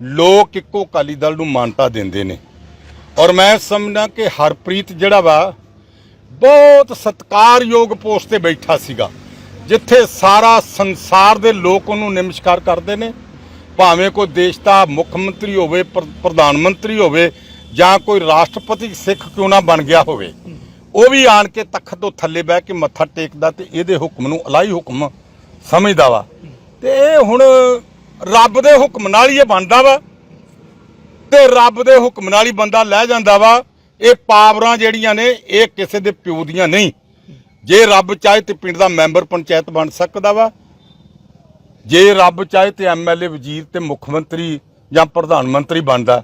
ਲੋਕ ਇੱਕੋ ਅਕਾਲੀ ਦਲ ਨੂੰ ਮਾਨਤਾ ਦਿੰਦੇ ਨੇ। ਔਰ ਮੈਂ ਸਮਝਦਾ ਕਿ ਹਰਪ੍ਰੀਤ ਜਿਹੜਾ ਵਾ, ਬਹੁਤ ਸਤਿਕਾਰਯੋਗ ਪੋਸਟ ਤੇ ਬੈਠਾ ਸੀਗਾ, ਜਿੱਥੇ ਸਾਰਾ ਸੰਸਾਰ ਦੇ ਲੋਕ ਉਹਨੂੰ ਨਮਸਕਾਰ ਕਰਦੇ ਨੇ। ਭਾਵੇਂ ਕੋਈ ਦੇਸ਼ ਦਾ ਮੁੱਖ ਮੰਤਰੀ ਹੋਵੇ ਪ੍ਰਧਾਨ ਮੰਤਰੀ ਹੋਵੇ, ਜਾਂ ਕੋਈ ਰਾਸ਼ਟਰਪਤੀ ਸਿੱਖ ਕਿਉਂ ਨਾ ਬਣ ਗਿਆ ਹੋਵੇ, ਉਹ ਵੀ ਆਣ ਕੇ ਤਖਤ ਤੋਂ ਥੱਲੇ ਬਹਿ ਕੇ ਮੱਥਾ ਟੇਕਦਾ ਤੇ ਇਹਦੇ ਹੁਕਮ ਨੂੰ ਅਲਾਈ ਹੁਕਮ ਸਮਝਦਾ ਵਾ। ਤੇ ਇਹ ਹੁਣ ਰੱਬ ਦੇ ਹੁਕਮ ਨਾਲ ਹੀ ਇਹ ਬਣਦਾ ਵਾ ਤੇ ਰੱਬ ਦੇ ਹੁਕਮ ਨਾਲ ਹੀ ਬੰਦਾ ਲੈ ਜਾਂਦਾ ਵਾ। ਇਹ ਪਾਵਰਾਂ ਜਿਹੜੀਆਂ ਨੇ ਇਹ ਕਿਸੇ ਦੇ ਪਿਓ ਦੀਆਂ ਨਹੀਂ। ਜੇ ਰੱਬ ਚਾਹੇ ਤੇ ਪਿੰਡ ਦਾ ਮੈਂਬਰ ਪੰਚਾਇਤ ਬਣ ਸਕਦਾ ਵਾ। ਜੇ ਰੱਬ ਚਾਹੇ ਤੇ ਐਮਐਲਏ ਵਜ਼ੀਰ ਤੇ ਮੁੱਖ ਮੰਤਰੀ ਜਾਂ ਪ੍ਰਧਾਨ ਮੰਤਰੀ ਬਣਦਾ।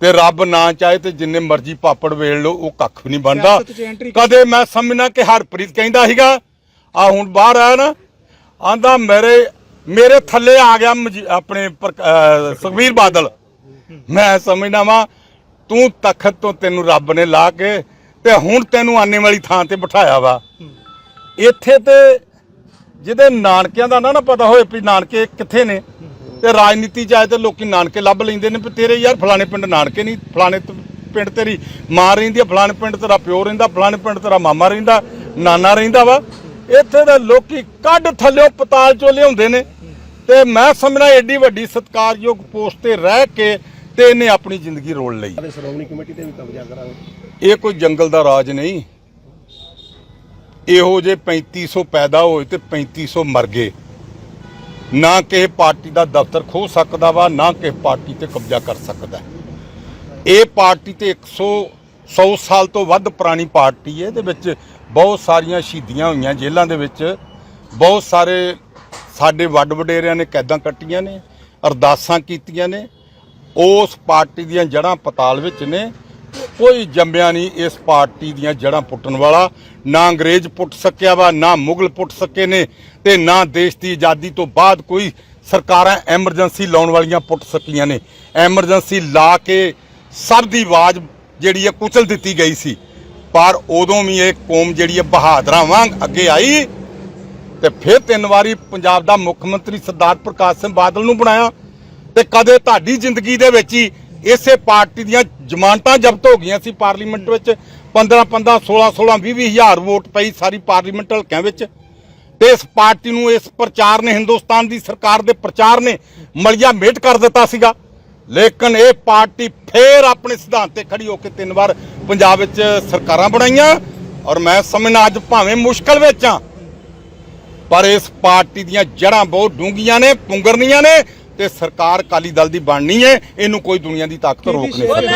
ਤੇ ਰੱਬ ਨਾ ਚਾਹੇ ਤੇ ਜਿੰਨੇ ਮਰਜ਼ੀ ਪਾਪੜ ਵੇਲ ਲਓ ਉਹ ਕੱਖ ਵੀ ਨਹੀਂ ਬਣਦਾ। ਕਦੇ ਮੈਂ ਸਮਝਣਾ ਕਿ ਹਰਪ੍ਰੀਤ ਕਹਿੰਦਾ ਸੀਗਾ ਆ ਹੁਣ ਬਾਹਰ ਆਇਆ ਨਾ ਆਂਦਾ ਮੇਰੇ ਮੇਰੇ ਥੱਲੇ ਆ ਗਿਆ ਮਜੀ- ਆਪਣੇ ਪ੍ਰਕ- ਸੁਖਬੀਰ ਬਾਦਲ। ਮੈਂ ਸਮਝਦਾ ਵਾਂ, ਤੂੰ ਤਖਤ ਤੋਂ ਤੈਨੂੰ ਰੱਬ ਨੇ ਲਾ ਕੇ ਤੇ ਹੁਣ ਤੈਨੂੰ ਆਨੇ ਵਾਲੀ ਥਾਂ ਤੇ ਬਿਠਾਇਆ ਵਾ। ਇੱਥੇ ਤੇ ਜਿਹਦੇ ਨਾਨਕਿਆਂ ਦਾ ਨਾ ਨਾ ਪਤਾ ਹੋਏ ਵੀ ਨਾਨਕੇ ਕਿੱਥੇ ਨੇ ਤੇ ਰਾਜਨੀਤੀ ਚ ਆਏ ਤੇ ਲੋਕੀ ਨਾਨਕੇ ਲੱਭ ਲੈਂਦੇ ਨੇ ਵੀ ਤੇਰੇ ਯਾਰ ਫਲਾਣੇ ਪਿੰਡ ਨਾਨਕੇ ਨਹੀਂ, ਫਲਾਣੇ ਪਿੰਡ ਤੇਰੀ ਮਾਂ ਰਹਿੰਦੀ ਆ, ਫਲਾਣੇ ਪਿੰਡ ਤੇਰਾ ਪਿਓ ਰਹਿੰਦਾ, ਫਲਾਣੇ ਪਿੰਡ ਤੇਰਾ ਮਾਮਾ ਰਹਿੰਦਾ, ਨਾਨਾ ਰਹਿੰਦਾ ਵਾ। ਇੱਥੇ ਦੇ ਲੋਕੀ ਕੱਢ ਥੱਲਿਓ ਪਤਾਲ ਚੋਂ ਲਿਆਉਂਦੇ ਨੇ। ਤੇ ਮੈਂ ਸਮਝਣਾ ਏਡੀ ਵੱਡੀ ਸਤਿਕਾਰਯੋਗ ਪੋਸਟ ਤੇ ਰਹਿ ਕੇ ਤੇ ਇਹਨੇ ਆਪਣੀ ਜ਼ਿੰਦਗੀ ਰੋਲ ਲਈ। ਸਾਡੇ ਸ਼੍ਰੋਮਣੀ ਕਮੇਟੀ ਤੇ ਵੀ ਕਬਜ਼ਾ ਕਰਾਂਗੇ। ਇਹ ਕੋਈ ਜੰਗਲ ਦਾ ਰਾਜ ਨਹੀਂ। ਇਹੋ ਜੇ 3500 ਪੈਦਾ ਹੋਏ ਤੇ 3500 ਮਰ ਗਏ। ਨਾ ਕਿਸੇ ਪਾਰਟੀ ਦਾ ਦਫ਼ਤਰ ਖੋ ਸਕਦਾ ਵਾ ਨਾ ਕਿਸੇ ਪਾਰਟੀ ਤੇ ਕਬਜ਼ਾ ਕਰ ਸਕਦਾ। ਇਹ ਪਾਰਟੀ ਤੇ 100 100 ਸਾਲ ਤੋਂ ਵੱਧ ਪੁਰਾਣੀ ਪਾਰਟੀ ਹੈ ਇਹਦੇ ਵਿੱਚ ਬਹੁਤ ਸਾਰੀਆਂ ਸ਼ਹੀਦੀਆਂ ਹੋਈਆਂ ਜੇਲ੍ਹਾਂ ਦੇ ਵਿੱਚ। ਬਹੁਤ ਸਾਰੇ ਸਾਡੇ ਵੱਡ ਵਡੇਰਿਆਂ ਨੇ ਕੈਦਾਂ ਕੱਟੀਆਂ ਨੇ, ਅਰਦਾਸਾਂ ਕੀਤੀਆਂ ਨੇ, ਉਸ ਪਾਰਟੀ ਦੀਆਂ ਜੜ੍ਹਾਂ ਪਤਾਲ ਵਿੱਚ ਨੇ, ਕੋਈ ਜੰਮਿਆ ਨਹੀਂ ਇਸ ਪਾਰਟੀ ਦੀਆਂ ਜੜ੍ਹਾਂ ਪੁੱਟਣ ਵਾਲਾ, ਨਾ ਅੰਗਰੇਜ਼ ਪੁੱਟ ਸਕਿਆ ਵਾ, ਨਾ ਮੁਗਲ ਪੁੱਟ ਸਕੇ ਨੇ, ਤੇ ਨਾ ਦੇਸ਼ ਦੀ ਆਜ਼ਾਦੀ ਤੋਂ ਬਾਅਦ ਕੋਈ ਸਰਕਾਰਾਂ ਐਮਰਜੈਂਸੀ ਲਾਉਣ ਵਾਲੀਆਂ ਪੁੱਟ ਸਕੀਆਂ ਨੇ। ਐਮਰਜੈਂਸੀ ਲਾ ਕੇ ਸਭ ਦੀ ਆਵਾਜ਼ ਜਿਹੜੀ ਹੈ ਕੁਚਲ ਦਿੱਤੀ ਗਈ ਸੀ। ਪਰ ਉਦੋਂ ਵੀ ਇਹ ਕੌਮ ਜਿਹੜੀ ਹੈ ਬਹਾਦਰਾਂ ਵਾਂਗ ਅੱਗੇ ਆਈ ਤੇ ਫਿਰ ਤਿੰਨ ਵਾਰੀ ਪੰਜਾਬ ਦਾ ਮੁੱਖ ਮੰਤਰੀ ਸਰਦਾਰ ਪ੍ਰਕਾਸ਼ ਸਿੰਘ ਬਾਦਲ ਨੂੰ ਬਣਾਇਆ ਤੇ ਕਦੇ ਤੁਹਾਡੀ ਜ਼ਿੰਦਗੀ ਦੇ ਵਿੱਚ ਹੀ ਇਸੇ ਪਾਰਟੀ ਦੀਆਂ ਜ਼ਮਾਨਤਾਂ ਜ਼ਬਤ ਹੋ ਗਈਆਂ ਸੀ ਪਾਰਲੀਮੈਂਟ ਵਿੱਚ 15 15 16 16 20 20 ਹਜ਼ਾਰ ਵੋਟ ਪਈ ਸਾਰੀ ਪਾਰਲੀਮੈਂਟ ਹਲਕਿਆਂ ਵਿੱਚ। ਤੇ ਇਸ ਪਾਰਟੀ ਨੂੰ ਇਸ ਪ੍ਰਚਾਰ ਨੇ ਹਿੰਦੁਸਤਾਨ ਦੀ ਸਰਕਾਰ ਦੇ ਪ੍ਰਚਾਰ ਨੇ ਮਲਿਆ ਮੇਟ ਕਰ ਦਿੱਤਾ ਸੀਗਾ। ਲੇਕਿਨ ਇਹ ਪਾਰਟੀ ਫੇਰ ਆਪਣੇ ਸਿਧਾਂਤ ਤੇ ਖੜੀ ਹੋ ਕੇ ਤਿੰਨ ਵਾਰ ਪੰਜਾਬ ਵਿੱਚ ਸਰਕਾਰਾਂ ਬਣਾਈਆਂ ਔਰ ਮੈਂ ਸਮਝਣਾ ਅੱਜ ਭਾਵੇਂ ਮੁਸ਼ਕਲ ਵਿੱਚ ਆ ਪਰ ਇਸ ਪਾਰਟੀ ਦੀਆਂ ਜੜ੍ਹਾਂ ਬਹੁਤ ਡੂੰਘੀਆਂ ਨੇ ਪੁੰਗਰਨੀਆਂ ਨੇ ਤੇ ਸਰਕਾਰ ਅਕਾਲੀ ਦਲ ਦੀ ਬਣਨੀ ਹੈ ਇਹਨੂੰ ਕੋਈ ਦੁਨੀਆ ਦੀ ਤਾਕਤ ਰੋਕ ਨਹੀਂ ਸਕਦੀ।